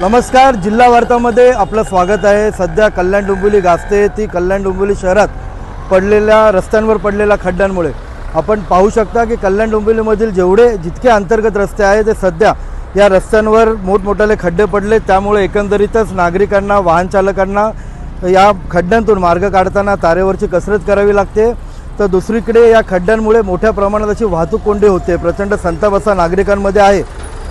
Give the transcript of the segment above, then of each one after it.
नमस्कार जिल्हा वार्तामध्ये आपलं स्वागत आहे. सध्या कल्याण डोंबिवली गाजते. ती कल्याण डोंबिवली शहरात पडलेल्या रस्त्यांवर पडलेल्या खड्ड्यांमुळे. आपण पाहू शकता की कल्याण डोंबिवलीमधील जेवढे जितके अंतर्गत रस्ते आहे ते सध्या या रस्त्यांवर मोठमोठाले खड्डे पडले. त्यामुळे एकंदरीतच नागरिकांना वाहनचालकांना या खड्ड्यांतून मार्ग काढताना तारेवरची कसरत करावी लागते. तर दुसरीकडे या खड्ड्यांमुळे मोठ्या प्रमाणात अशी वाहतूक कोंडी होते. प्रचंड संताप असा नागरिकांमध्ये आहे.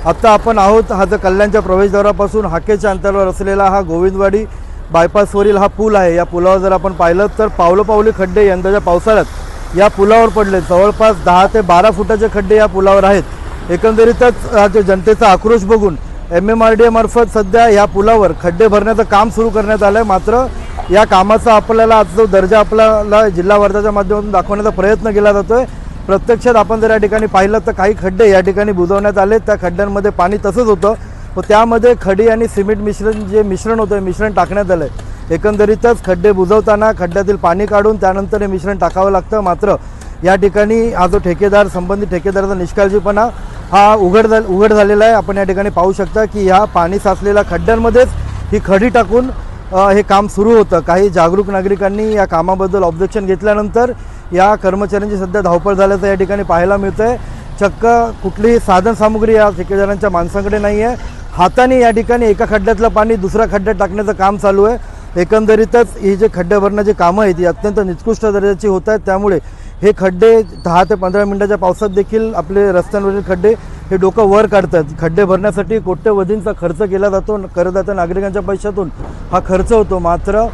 आत्ता आपण आहोत हा जो कल्याणच्या प्रवेशद्वारापासून हाकेच्या अंतरावर असलेला हा गोविंदवाडी बायपासवरील हा पूल आहे. या पुलावर जर आपण पाहिलं तर पावलोपावली खड्डे यंदाच्या पावसाळ्यात या पुलावर पडले जवळपास दहा ते बारा फुटाचे खड्डे या पुलावर आहेत. एकंदरीतच जो जनतेचा आक्रोश बघून एम एम आर डी एमार्फत सध्या या पुलावर खड्डे भरण्याचं काम सुरू करण्यात आलं आहे मात्र या कामाचा आपल्याला आज जो दर्जा आपल्याला जिल्हा वर्धाच्या माध्यमातून दाखवण्याचा प्रयत्न केला जातो आहे प्रत्यक्षात आपण जर या ठिकाणी पाहिलं तर काही खड्डे या ठिकाणी बुजवण्यात आले. त्या खड्ड्यांमध्ये पाणी तसंच होतं. व त्यामध्ये खडी आणि सिमेंट मिश्रण जे मिश्रण होतं मिश्रण टाकण्यात आलं आहे एकंदरीतच खड्डे बुजवताना खड्ड्यातील पाणी काढून त्यानंतर हे मिश्रण टाकावं लागतं. मात्र या ठिकाणी हा जो ठेकेदार संबंधित ठेकेदाराचा निष्काळजीपणा हा उघड झाल उघड झालेला आहे. आपण या ठिकाणी पाहू शकता की ह्या पाणी साचलेल्या खड्ड्यांमध्येच ही खडी टाकून हे काम सुरू होतं. काही जागरूक नागरिकांनी या कामाबद्दल ऑब्जेक्शन घेतल्यानंतर या कर्मचाऱ्यांची सध्या धावपळ झाल्याचं या ठिकाणी पाहायला मिळतं आहे चक्क कुठलीही साधनसामुग्री या ठेकेदारांच्या माणसांकडे नाही आहे हाताने या ठिकाणी एका खड्ड्यातलं पाणी दुसऱ्या खड्ड्यात टाकण्याचं काम चालू आहे. एकंदरीतच ही जे खड्डे भरण्याची कामं आहेत ती अत्यंत निकृष्ट दर्जाची होत आहेत. त्यामुळे हे खड्डे दहा ते पंधरा मिनिटाच्या पावसात देखील आपले रस्त्यांवरील खड्डे हे डोकं वर काढतात. खड्डे भरण्यासाठी कोट्यवधींचा खर्च केला जातो करदाता नागरिकांच्या पैशातून. हा खर्च होतो. मात्र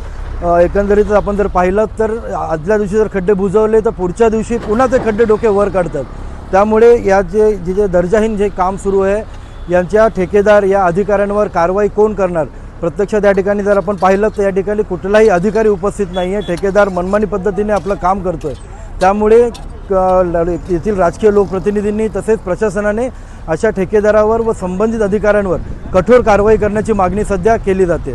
एकंदरीत आपण जर पाहिलं तर आदल्या दिवशी जर खड्डे बुजवले तर पुढच्या दिवशी पुन्हा ते खड्डे डोके वर काढतात. त्यामुळे या जे जे जे दर्जाहीन जे काम सुरू आहे यांच्या ठेकेदार या अधिकाऱ्यांवर कारवाई कोण करणार? प्रत्यक्षात या ठिकाणी जर आपण पाहिलं तर या ठिकाणी कुठलाही अधिकारी उपस्थित नाही आहे ठेकेदार मनमानी पद्धतीने आपलं काम करतो आहे त्यामुळे क- ल- येथील राजकीय लोकप्रतिनिधींनी तसेच प्रशासनाने अशा ठेकेदारावर व संबंधित अधिकाऱ्यांवर कठोर कारवाई करण्याची मागणी सध्या केली जाते.